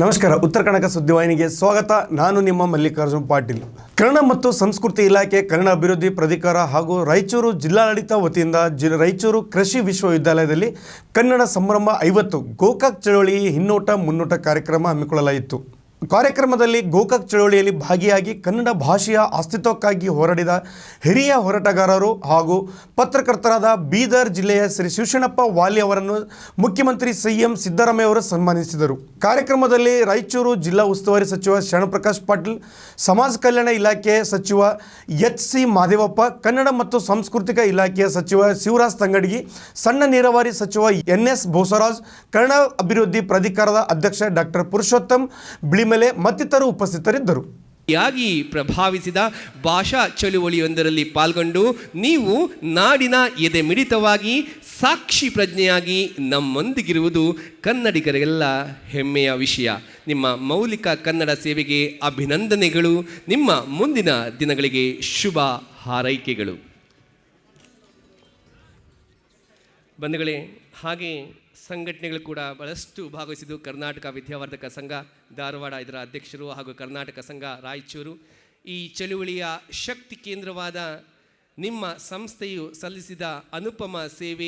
ನಮಸ್ಕಾರ. ಉತ್ತರ ಕನ್ನಡ ಸುದ್ದಿವಾಹಿನಿಗೆ ಸ್ವಾಗತ. ನಾನು ನಿಮ್ಮ ಮಲ್ಲಿಕಾರ್ಜುನ್ ಪಾಟೀಲ್. ಕನ್ನಡ ಮತ್ತು ಸಂಸ್ಕೃತಿ ಇಲಾಖೆ, ಕನ್ನಡ ಅಭಿವೃದ್ಧಿ ಪ್ರಾಧಿಕಾರ ಹಾಗೂ ರಾಯಚೂರು ಜಿಲ್ಲಾಡಳಿತ ವತಿಯಿಂದ ಜಿ, ರಾಯಚೂರು ಕೃಷಿ ವಿಶ್ವವಿದ್ಯಾಲಯದಲ್ಲಿ ಕನ್ನಡ ಸಂಭ್ರಮ ಐವತ್ತು, ಗೋಕಾಕ್ ಚಳವಳಿ ಹಿನ್ನೋಟ ಮುನ್ನೋಟ ಕಾರ್ಯಕ್ರಮ ಹಮ್ಮಿಕೊಳ್ಳಲಾಯಿತು. ಕಾರ್ಯಕ್ರಮದಲ್ಲಿ ಗೋಕಾಕ್ ಚಳವಳಿಯಲ್ಲಿ ಭಾಗಿಯಾಗಿ ಕನ್ನಡ ಭಾಷೆಯ ಅಸ್ತಿತ್ವಕ್ಕಾಗಿ ಹೋರಾಡಿದ ಹಿರಿಯ ಹೋರಾಟಗಾರರು ಹಾಗೂ ಪತ್ರಕರ್ತರಾದ ಬೀದರ್ ಜಿಲ್ಲೆಯ ಶ್ರೀ ಶಿವಶಣಪ್ಪ ವಾಲಿ ಅವರನ್ನು ಮುಖ್ಯಮಂತ್ರಿ ಸಿ ಎಂ ಸಿದ್ದರಾಮಯ್ಯ ಅವರು ಸನ್ಮಾನಿಸಿದರು. ಕಾರ್ಯಕ್ರಮದಲ್ಲಿ ರಾಯಚೂರು ಜಿಲ್ಲಾ ಉಸ್ತುವಾರಿ ಸಚಿವ ಶರಣಪ್ರಕಾಶ್ ಪಾಟೀಲ್, ಸಮಾಜ ಕಲ್ಯಾಣ ಇಲಾಖೆ ಸಚಿವ ಎಚ್ ಸಿ ಮಾದೇವಪ್ಪ, ಕನ್ನಡ ಮತ್ತು ಸಾಂಸ್ಕೃತಿಕ ಇಲಾಖೆಯ ಸಚಿವ ಶಿವರಾಜ್ ತಂಗಡಗಿ, ಸಣ್ಣ ನೀರಾವರಿ ಸಚಿವ ಎನ್ ಎಸ್ ಬೋಸರಾಜ್, ಕನ್ನಡ ಅಭಿವೃದ್ಧಿ ಪ್ರಾಧಿಕಾರದ ಅಧ್ಯಕ್ಷ ಡಾಕ್ಟರ್ ಪುರುಷೋತ್ತಮ್ ಬಿಳಿಮೆಲೆ ಮತ್ತಿತರರು ಉಪಸ್ಥಿತರಿದ್ದರು. ಯಾಗಿ ಪ್ರಭಾವಿಸಿದ ಭಾಷಾ ಚಳುವಳಿಯೊಂದರಲ್ಲಿ ಪಾಲ್ಗೊಂಡು ನೀವು ನಾಡಿನ ಎದೆ ಮಿಡಿತವಾಗಿ ಸಾಕ್ಷಿ ಪ್ರಜ್ಞೆಯಾಗಿ ನಮ್ಮೊಂದಿಗಿರುವುದು ಕನ್ನಡಿಗರಿಗೆಲ್ಲ ಹೆಮ್ಮೆಯ ವಿಷಯ. ನಿಮ್ಮ ಮೌಲಿಕ ಕನ್ನಡ ಸೇವೆಗೆ ಅಭಿನಂದನೆಗಳು. ನಿಮ್ಮ ಮುಂದಿನ ದಿನಗಳಿಗೆ ಶುಭ ಹಾರೈಕೆಗಳು. ಬಂಧುಗಳೇ, ಹಾಗೆ ಸಂಘಟನೆಗಳು ಕೂಡ ಬಹಳಷ್ಟು ಭಾಗವಹಿಸಿದ್ದು ಕರ್ನಾಟಕ ವಿದ್ಯಾವರ್ಧಕ ಸಂಘ, ಧಾರವಾಡ ಇದರ ಅಧ್ಯಕ್ಷರು ಹಾಗೂ ಕರ್ನಾಟಕ ಸಂಘ ರಾಯಚೂರು. ಈ ಚಳುವಳಿಯ ಶಕ್ತಿ ಕೇಂದ್ರವಾದ ನಿಮ್ಮ ಸಂಸ್ಥೆಯು ಸಲ್ಲಿಸಿದ ಅನುಪಮ ಸೇವೆ